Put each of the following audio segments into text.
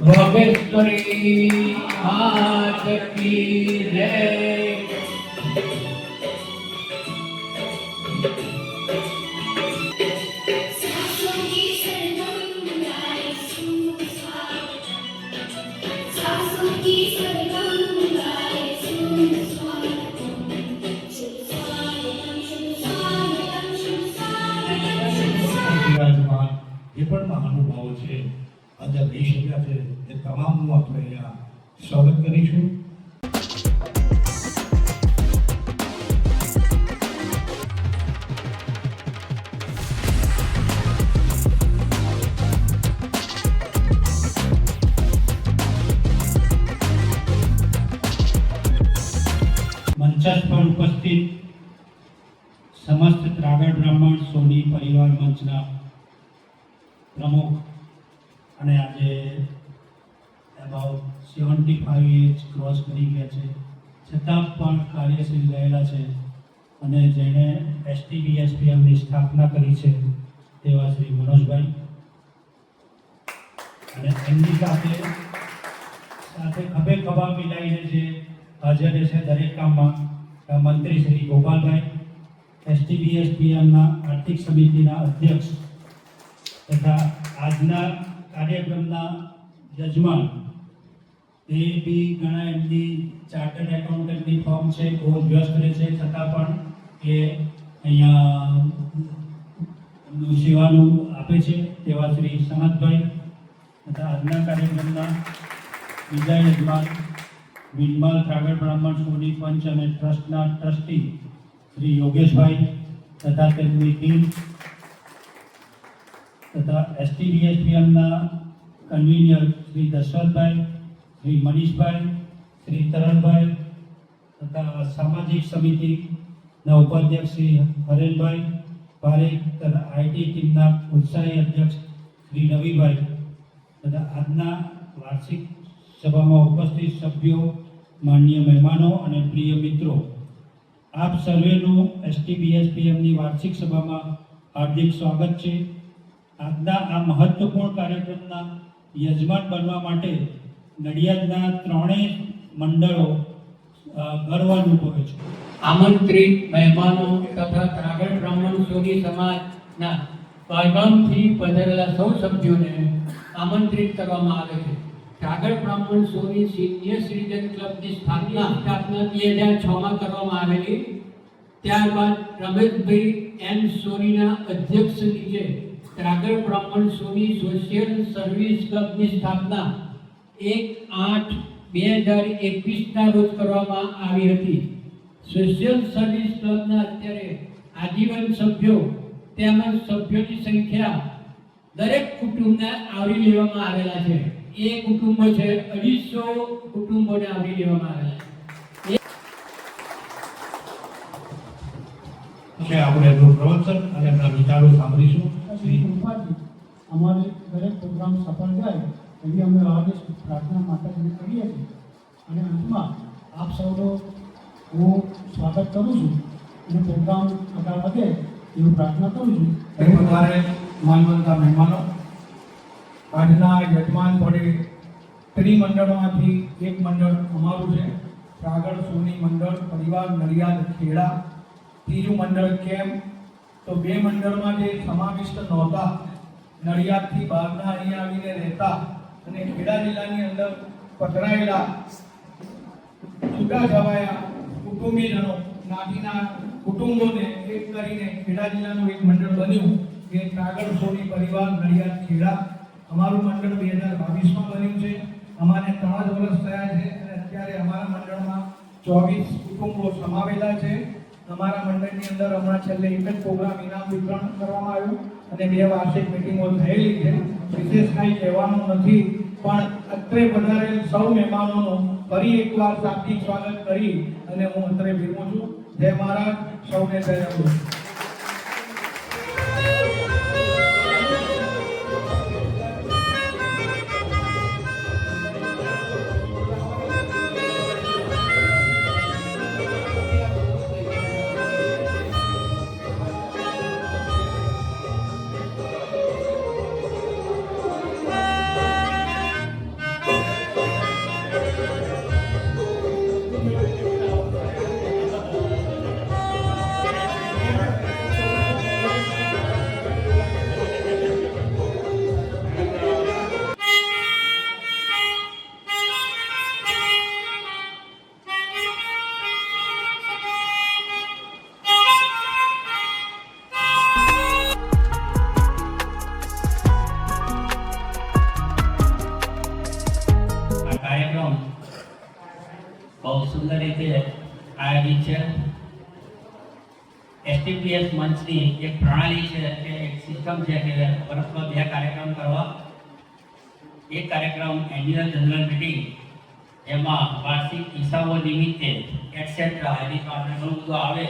ભોગેશ્વરી માત કી જય જે પણ મહાનુભાવો છે. આજે લઈ શક્યા છે એ તમામનું આપણે અહીંયા સ્વાગત કરીશું. ઉપસ્થિત સમસ્ત ત્રાગડ બ્રાહ્મણ સોની પરિવાર મંચના પ્રમુખ અને આજે about seventy five age cross કરી ગયા છે. છતાં પણ કાર્યશીલ રહેલા છે અને જેણે એસટીબીએસપીએમની સ્થાપના કરી છે તેવા શ્રી મનોજભાઈ. અને એમની સાથે સાથે ખભે ખભા મિલાઈને જે હાજર છે દરેક કામમાં મંત્રી શ્રી ગોપાલભાઈ એસટી બીએસપીએમના આર્થિક સમિતિના અધ્યક્ષ તથા આજના કાર્યક્રમના યજમાન, એ બી ઘણા એમની ચાર્ટર્ડ એકાઉન્ટન્ટની ફોર્મ છે, બહુ વ્યસ્ત રહે છે. છતાં પણ એ અહીંયા સેવાનું આપે છે તેવા શ્રી સમતભાઈ તથા આજના કાર્યક્રમના બીજા યજમાન વિનમાલ ઠાકર બ્રાહ્મણ સોની પંચ અને ટ્રસ્ટના ટ્રસ્ટી શ્રી યોગેશભાઈ તથા તેમની ટીમ તથા એસટીડીએસપીએમના કન્વીનર શ્રી દશરથભાઈ, શ્રી મનીષભાઈ, શ્રી તરણભાઈ તથા સામાજિક સમિતિના ઉપાધ્યક્ષ શ્રી હરેનભાઈ પારેખ તથા આઈટી ટીમના ઉત્સાહી અધ્યક્ષ શ્રી રવિભાઈ તથા આજના વાર્ષિક સભામાં ઉપસ્થિત સભ્યો માન્ય મહેમાનો અને પ્રિય મિત્રો. આપ સર્વેનું એસટીબીએસપીએમની વાર્ષિક સભામાં હાર્દિક સ્વાગત છે. આજના આ મહત્વપૂર્ણ કાર્યક્રમના યજમાન બનવા માટે નડિયાદના ત્રણેય મંડળો ગર્વ અનુભવે છે. આમંત્રિત મહેમાનો તથા ત્રાગડ બ્રાહ્મણ સોની સમાજના ગામથી પધારેલા સૌ સભ્યોને આમંત્રિત કરવામાં આવે છે. ત્રાગડ બ્રાહ્મણ સોની સિનિયર સિટીઝન ક્લબની સ્થાપના સ્થાપના બે હજાર છમાં કરવામાં આવેલી. ત્યારબાદ રમેશભાઈ એન સોનીના અધ્યક્ષ નીચે ત્રાગડ બ્રાહ્મણ સોની સોશિયલ સર્વિસ ક્લબની સ્થાપના એક આઠ બે હજાર એકવીસના રોજ કરવામાં આવી હતી. સોશિયલ સર્વિસ ક્લબના અત્યારે આજીવન સભ્યો તેમજ સભ્યોની સંખ્યા દરેક કુટુંબને આવરી લેવામાં આવેલા છે. એ કુટુંબો છે અઢીસો કુટુંબોને આવરી લેવામાં આવેલા છે. કે આપણે એમનું પ્રવચન અને એમના વિચારો સાંભળીશું. શ્રી અમારે દરેક પ્રોગ્રામ સફળ જાય એવી અમે આદેશ પ્રાર્થના માતાજીને કરીએ છીએ. અને અંતમાં આપ સૌનો હું સ્વાગત કરું છું અને પ્રોગ્રામ આગળ વધે એવું પ્રાર્થના કરું છું. પધારે માનવંતા મહેમાનો આજના યજમાન પડે ત્રિમંડળમાંથી એક મંડળ અમારું છે. સાગર સોની મંડળ પરિવાર નડિયાદ ખેડા ત્રીજું મંડળ કેમ? તો બે મંડળમાં જે સમાવિષ્ટ નહોતા. નડિયાદથી બહારના અહીંયા આવીને રહેતા અને ખેડા જિલ્લાની અંદર પથરાયેલા છૂટા છવાયા કુટુંબીજનો, નાતીના કુટુંબોને એક કરીને ખેડા જિલ્લાનું એક મંડળ બન્યું. કે કાગળ સોની પરિવાર નડિયાદ ખેડા. અમારું મંડળ બે હજાર બાવીસમાં બન્યું છે. અમારે ત્રણ વર્ષ થયા છે અને અત્યારે અમારા મંડળમાં ચોવીસ કુટુંબો સમાવેલા છે. અમારા મંડળની અંદર હમણાં છેલ્લે એક જ પ્રોગ્રામ ઇનામ વિતરણ કરવામાં આવ્યું અને બે વાર્ષિક મિટિંગો થયેલી છે. વિશેષ કાંઈ કહેવાનું નથી, પણ અત્રે પધારેલ સૌ મહેમાનોનું ફરી એકવાર શાબ્દિક સ્વાગત કરી અને હું અત્રે વિરમું છું. જય મહારાજ, સૌને જય બહુ સુંદર રીતે આયોજિત છે. એસટીપીએસ મંચની એક પ્રણાલી છે કે એક સિસ્ટમ છે કે વર્ષમાં બે કાર્યક્રમ કરવા. એક કાર્યક્રમ એન્યુઅલ જનરલ મિટિંગ એમાં વાર્ષિક હિસાબો નિમિત્તે એટસેટ્રા એની પાસે ઘણું બધું આવે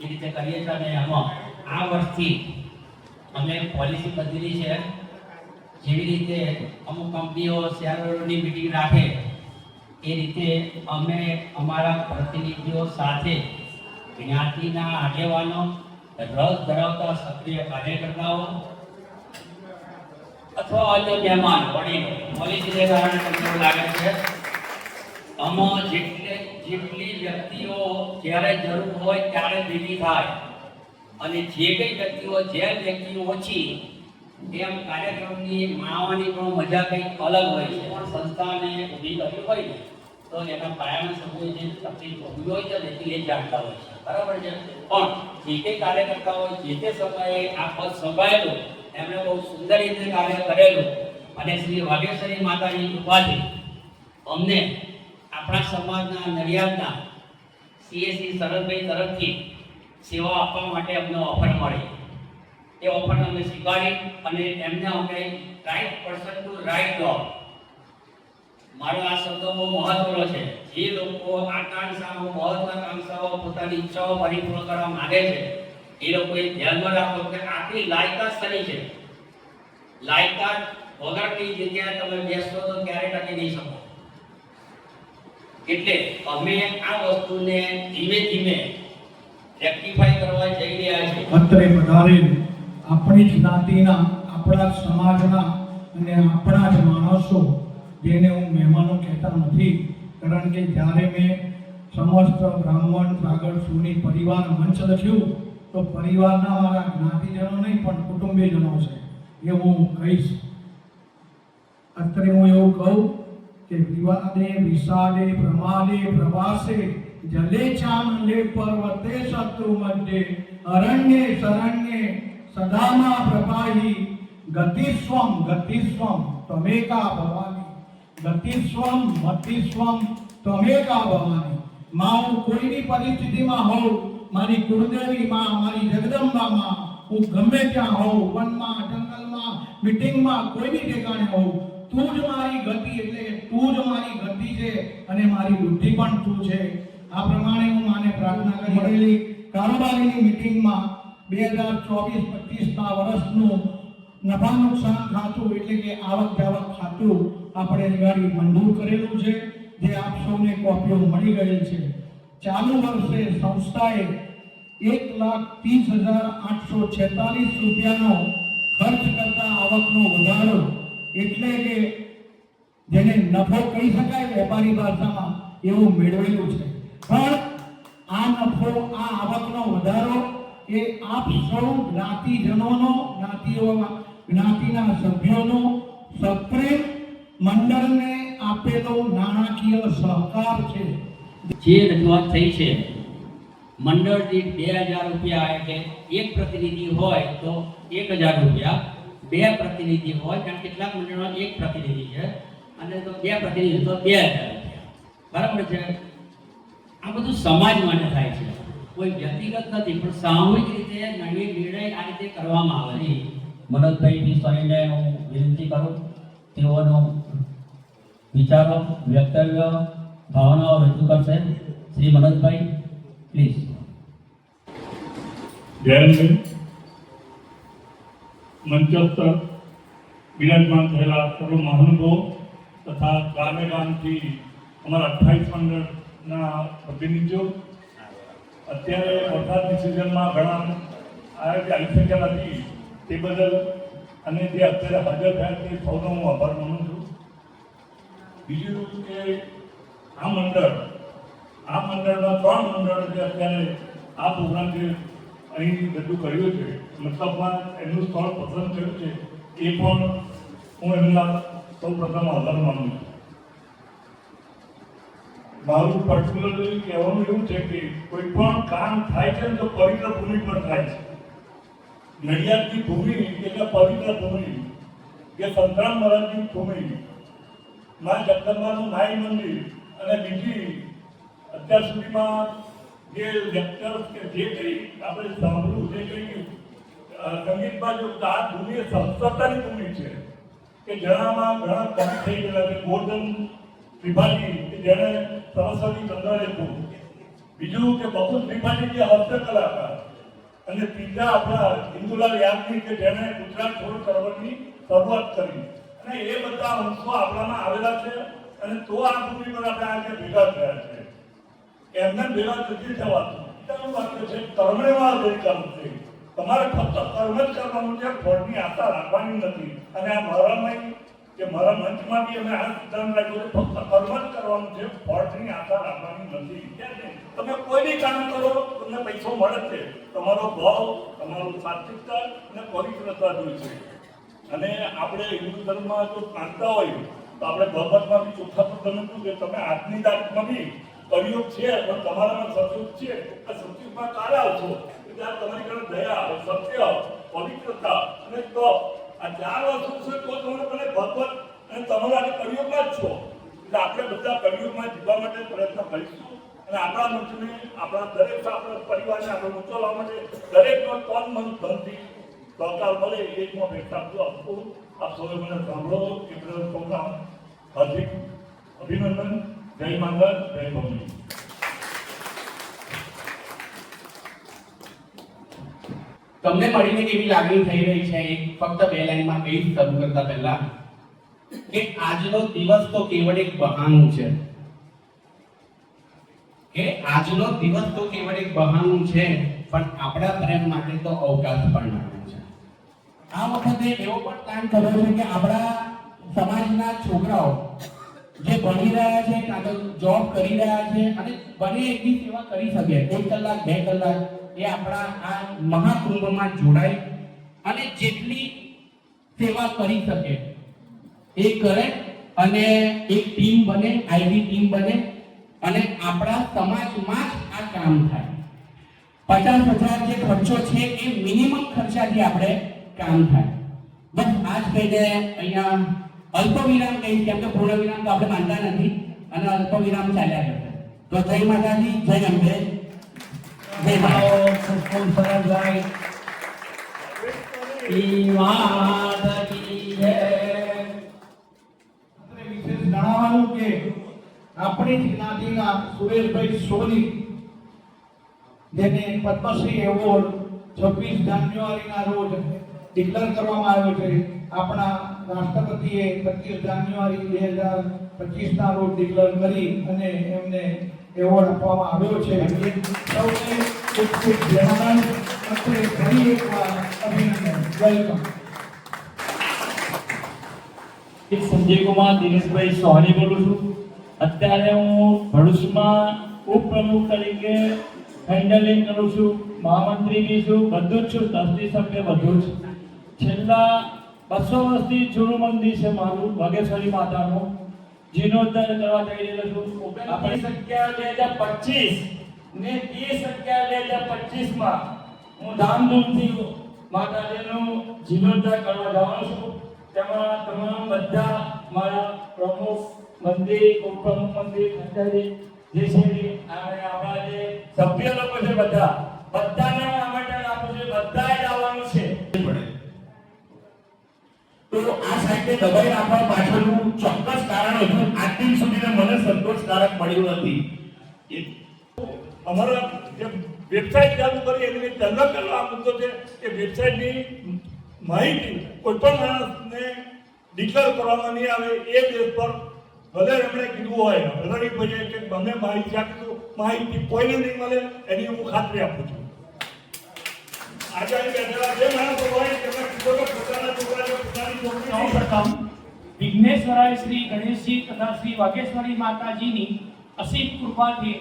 એ રીતે કરીએ છીએ અને એમાં આ વર્ષથી અમે પોલિસી બદલી છે. જેવી રીતે અમુક કંપનીઓ શેરહોલ્ડરની મિટિંગ રાખે એ રીતે અમે અમારા પ્રતિનિધિઓ સાથે જ્ઞાતિના આગેવાનો રસ ધરાવતા સક્રિય કાર્યકર્તાઓ અથવા અન્ય મહેમાન, વડીલો પોલિસીને કારણે તમને લાગે છે આમાં જેટલે જેટલી વ્યક્તિઓ જ્યારે જરૂર હોય ત્યારે ભેગી થાય. અને જે કઈ વ્યક્તિઓ, જે વ્યક્તિઓ ઓછી, એમ કાર્યક્રમની માણવાની પણ મજા કંઈક અલગ હોય છે. પણ સંસ્થાને ઊભી કરી હોય ને તો એના પાયાના સભ્યોએ જે તકલીફ ભોગવી હોય છે ને, એ જાણતા હોય છે. બરાબર છે? પણ જે કંઈ કાર્યકર્તાઓ જે તે સમયે આ પદ સંભાળેલું, એમણે બહુ સુંદર રીતે કાર્ય કરેલું અને શ્રી વાઘેશ્વરી માતાની કૃપાથી અમને આપણા સમાજના નડિયાદના સીએસસી શરદભાઈ તરફથી સેવા આપવા માટે અમને ઓફર મળી. એ ઓફર અમે સ્વીકારી અને એમને અમે right person to right job મારો આ શબ્દ બહુ મહત્વનો છે. જે લોકો આકાંક્ષાઓ, મહત્વાકાંક્ષાઓ, પોતાની ઈચ્છાઓ પરિપૂર્ણ કરવા માંગે છે, એ લોકોએ ધ્યાનમાં રાખો કે આપણી લાયકાત શની છે. લાયકાત વગરની જગ્યાએ તમે બેસશો તો ક્યારે ટકી નહીં શકો. એટલે અમે આ વસ્તુને ધીમે ધીમે રેક્ટિફાઈ કરવા જઈ રહ્યા છીએ. અત્રે વધારે આપણી જ જ્ઞાતિના આપણા સમાજના અને આપણા જ માણસો જેને હું મહેમાનો કહેતા નથી, કારણ કે જ્યારે મેં સમસ્ત બ્રાહ્મણ, સાગર, સુની પરિવાર મંચ લખ્યું, તો પરિવારના મારા જ્ઞાતિજનો નહીં, પણ કુટુંબીજનો છે. એ હું કહીશ. અત્રે હું એવું કહું કે વિવાદે, વિષાદે, પ્રમાદે, પ્રવાસે, જલે ચાંદલે પર્વતે શત્રુ મધ્યે, અરણ્યે શરણ્યે, સદામાં પ્રભાહી ગતિસ્વમ ગતિસ્વમ ત્વમેકા ભવાની ગતિસ્વમ મતિસ્વમ ત્વમેકા ભવાની? માં, હું કોઈની પરિસ્થિતિમાં હોઉં? મારી કુળદેવી માં મારી જગદંબા માં હું ગમે ત્યાં હોઉં? વનમાં, જંગલમાં, મિટિંગમાં કોઈ બી ઠેકાણે હોઉં? તું જ મારી ગતિ એટલે તું જ મારી ગતિ છે અને મારી બુદ્ધિ પણ તું છે. આ પ્રમાણે હું માને પ્રાર્થના કરી મળેલી કારોબારીની મીટિંગમાં બે હજાર ચોવીસ પચીસના વર્ષનું નફા નુકસાન ખાતું એટલે કે આવક જાવક ખાતું આપણે ગાડી મંજૂર કરેલું છે, જે આપ સૌને કોપીઓ મળી ગયેલ છે. ચાલુ વર્ષે સંસ્થાએ એક લાખ ત્રીસ હજાર આઠસો છેતાલીસ રૂપિયાનો ખર્ચ કરતા આવકનો વધારો એટલે કે જેને નફો કહી શકાય વેપારી ભાષામાં એવું મેળવેલું છે. પણ આ નફો, આ આવકનો વધારો એ આપ સૌ જ્ઞાતિજનોનો જ્ઞાતિઓ જ્ઞાતિના સભ્યોનો સપ્રેમ મંડળને આપેલો નાણાકીય સહકાર છે. જે રજૂઆત થઈ છે મંડળ દીઠ બે હજાર રૂપિયા એટલે એક પ્રતિનિધિ હોય તો એક હજાર રૂપિયા. બે પ્રતિનિધિ હોય કારણ કે કેટલાક મંડળમાં એક પ્રતિનિધિ છે. અને તો બે પ્રતિનિધિ તો બે હજાર રૂપિયા. બરાબર છે? આ બધું સમાજ માટે થાય છે. કોઈ વ્યક્તિગત નથી પણ સામૂહિક રીતે નવી નિર્ણય આ રીતે કરવામાં આવે છે. મનોજભાઈ વિશ્વાણીને હું વિનંતી કરું. તેઓનો વિચારો, વ્યક્તવ્ય, ભાવનાઓ રજૂ કરશે. શ્રી મનોજભાઈ પ્લીઝ જયંતભાઈ મંચસ્થ બિરાજમાન થયેલા સર્વ મહાનુભાવો તથા ગામે ગામથી અમારા અઠ્ઠાવીસ મંડળના પ્રતિનિધિઓ. અત્યારે વરસાદની સિઝનમાં ઘણા આવી શક્યા નથી. તે બદલ અને જે અત્યારે હાજર થયા તે સૌનો હું આભાર માનું છું. બીજું કે આ મંડળ, આ મંડળમાં ત્રણ મંડળ જે અત્યારે આ પ્રોગ્રામ જે અહીં રજૂ કર્યો છે મતલબમાં એમનું સ્થળ પસંદ થયું છે, એ પણ હું એમના સૌ પ્રથમ આભાર માનું છું. મારું પર્ટિક્યુલરલી કહેવાનું એવું છે કે કોઈ પણ કામ થાય છે તો પવિત્ર ભૂમિ પર થાય છે. નડિયાદની ભૂમિ એટલે પવિત્ર ભૂમિ, કે સંતરામ મહારાજની ભૂમિ, મા જગદંબાનું નાય મંદિર અને બીજી અત્યાર સુધીમાં જે લેક્ચર કે જે કંઈ આપણે સાંભળ્યું, જે કંઈ સંગીતમાં જો આ ભૂમિ સંસ્કૃતની ભૂમિ છે, કે જેનામાં ઘણા કમ થઈ ગયેલા છે, ગોર્ધન ત્રિપાઠી, કે જેણે સરસ્વતી ચંદ્ર લીધું. બીજું કે બકુલ ત્રિપાઠી જે હાસ્ય કલાકાર અને ત્રીજા આપણા હિન્દુલાલ યાજ્ઞિક કે જેણે ગુજરાત છોડ ચળવળની શરૂઆત કરી. અને એ બધા અંશો આપણામાં આવેલા છે અને તો આ ભૂમિ પર આપણે આજે ભેગા થયા છે. એમને ભેગા નથી થવાતું બીજાનું વાક્ય છે કર્મણેમાં અધિકાર છે તમારે ફક્ત કર્મ જ કરવાનું છે, ફળની આશા રાખવાની નથી. અને આ મારામાં કે મારા મંચમાં બી અમે આ સિદ્ધાંત રાખ્યો છે ફક્ત કર્મ કરવાનું છે ફળની આશા રાખવાની નથી. તમે કોઈ બી કામ કરો, તમને પૈસો મળે છે. તમારો ભાવ, તમારું સાત્વિકતા અને પવિત્રતા જોઈ છે. અને આપણે હિન્દુ ધર્મમાં જો માનતા હોય, તો આપણે ભગવતમાં બી ચોખ્ખા તો તમે કે તમે આજની તારીખમાં બી કળિયુગ છે, પણ તમારામાં સતયુગ છે. આ સતયુગમાં કાલે આવશો એટલે તમારી ઘરે દયા, સત્ય, પવિત્રતા અને તપ. આ ચાર વસ્તુ છે, તો તમે મને ભગવત અને તમારા કળિયુગમાં જ છો. એટલે આપણે બધા કળિયુગમાં જીવવા માટે પ્રયત્ન કરીશું. અને આપણા મંચને આપણા દરેક આપણા પરિવારને આપણે ઊંચો માટે દરેકનો તન, મન, ધનથી સહકાર મળે એ જ હું અપેક્ષા આપું. આપું સૌએ મને સાંભળો. એ બદલ સૌના હાર્દિક અભિનંદન. જય માંગલ જય ભવની. તમને મળીને કેવી લાગણી થઈ રહી છે? ફક્ત બે લાઈનમાં કહી શરૂ કરતા પહેલા કે આજનો દિવસ તો કેવળ એક બહાનું છે. કે આજનો દિવસ તો કેવળ એક બહાનું છે, પણ આપણા પ્રેમ માટે તો અવકાશ પણ નાનું છે આ વખતે એવો પણ પ્લાન કર્યો છે કે આપણા સમાજના છોકરાઓ જે ભણી રહ્યા છે, કાં તો જોબ કરી રહ્યા છે, અને બને એટલી સેવા કરી શકે, એક કલાક, બે કલાક એ આપણા આ મહાકુંભમાં જોડાય અને જેટલી સેવા કરી શકે એ કરે અને એક ટીમ બને આઈવી ટીમ બને અને આપણા સમાજમાં જ આ કામ થાય. પચાસ હજાર જે ખર્ચો છે એ મિનિમમ ખર્ચાથી આપણે કામ થાય. બસ આ જ કહીને અહીંયા અલ્પ વિરામ કહીશ કેમ કે પૂર્ણ વિરામ તો આપણે માનતા નથી અને અલ્પ વિરામ ચાલ્યા કરશે તો જય માતાજી, જય અંબે આપણે જ્ઞાતિના સોની જેને પદ્મશ્રી એવોર્ડ છવ્વીસ જાન્યુઆરીના રોજ ડિક્લેર કરવામાં આવ્યો છે આપણા રાષ્ટ્રપતિએ પચીસ જાન્યુઆરી બે હજાર પચીસના રોજ ડિક્લેર કરી અને એમને એવોર્ડ આપવામાં આવ્યો છે. સૌને ખૂબ ખૂબ ધન્યવાદ અને ફરી એકવાર અભિનંદન. વેલકમ સંજય કુમાર દિનેશભાઈ સોહાની બોલું છું. અત્યારે હું ભરૂચમાં ઉપપ્રમુખ તરીકે હેન્ડલિંગ કરું છું. મહામંત્રી બી છું. બધું જ છું. ટ્રસ્ટી સભ્ય બધું જ. છેલ્લા બસો વર્ષથી જૂનું મંદિર છે મારું. વાઘેશ્વરી માતાનું. જીર્ણોદ્ધાર કરવા જઈ રહ્યો છું આપણી સંખ્યા બે હજાર પચીસ ને ત્રીસ સંખ્યા બે હજાર પચીસમાં હું ધામધૂમથી માતાજીનું જીર્ણોદ્ધાર કરવા જવાનો છું તેમાં તમામ બધા મારા પ્રમુખ મંદિર ઉપપ્રમુખ મંદિર ખંડારી જે છે અને આપણા જે સભ્ય લોકો છે બધા બધાને આમંત્રણ આપું છું. બધાએ જ આવવાનું તો આ સાહેબને દબાઈ રાખવા પાછળનું ચોક્કસ કારણ હજુ આજ મને સંતોષકારક મળ્યું નથી. અમારા જે વેબસાઇટ ચાલુ કરી, એની પહેલો પહેલો છે કે વેબસાઇટની માહિતી કોઈ પણ માણસને ડિક્લેર કરવામાં નહીં આવે, એ બેઝ પર એમણે કીધું હોય રડી ભાઈએ કે મને માહિતી આપીશું માહિતી કોઈને નહીં મળે, એની હું ખાતરી આપું છું. આજે અહીં બેઠેલા જે માણસો હોય તેમણે કીધું પોતાના છોકરાને પોતાની છોકરી સૌપ્રથમ વિઘ્નેશ્વરાય શ્રી ગણેશજી તથા શ્રી વાઘેશ્વરી માતાજીની અસીમ કૃપાથી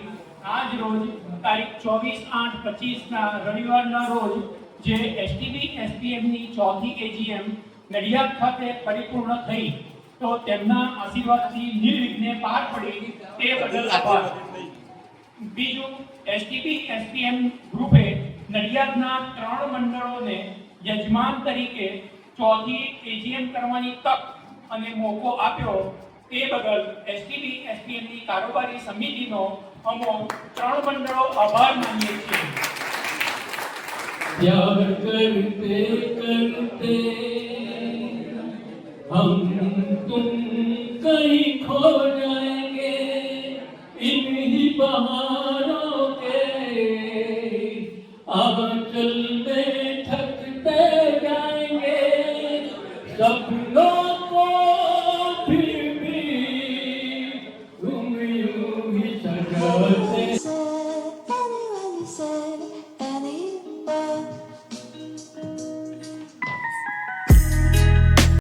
આજ રોજ તારીખ ચોવીસ આઠ પચીસના રવિવારના રોજ જે એસટીબી એસપીએમની ચોથી એજીએમ નડિયાદ ખાતે પરિપૂર્ણ થઈ તો તેમના આશીર્વાદથી નિર્વિઘ્ને પાર પડી તે બદલ આભાર. બીજું એસટીપી એસપીએમ ગ્રુપે નડિયાદના ત્રણ મંડળોને યજમાન તરીકે ચોથી એજીએમ કરવાની તક અને મોકો આપ્યો તે બદલ એસટીબી એસપીએમની કારોબારી સમિતિનો અમો ત્રણ મંડળો આભાર માનીએ છીએ प्यार करते करते हम तुम